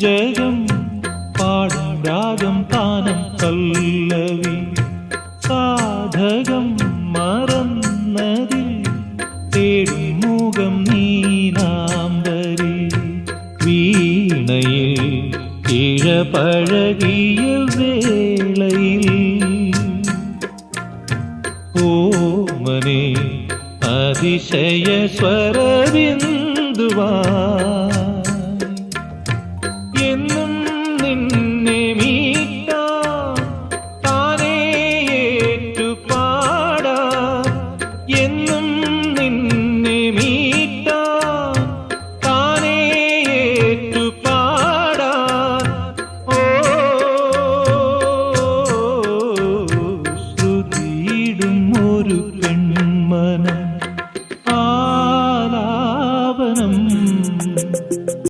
ஜெயம் பாடும் ராகம் தானம் பல்லவி சாதகம் மறந்ததில் தேடும் மூகம் நீ நாம்பரி வீணையில் இழப்பழகிய வேளையில் ஓமனே அதிசய ஸ்வரவிந்துவா നിന്നെ മീട്ട താനേ പാട. എന്നും നിന്നെ മീട്ട താനേ പാട. ഓ ശ്രുതിയിടും ഒരു പെൺമനം ആലാപനം.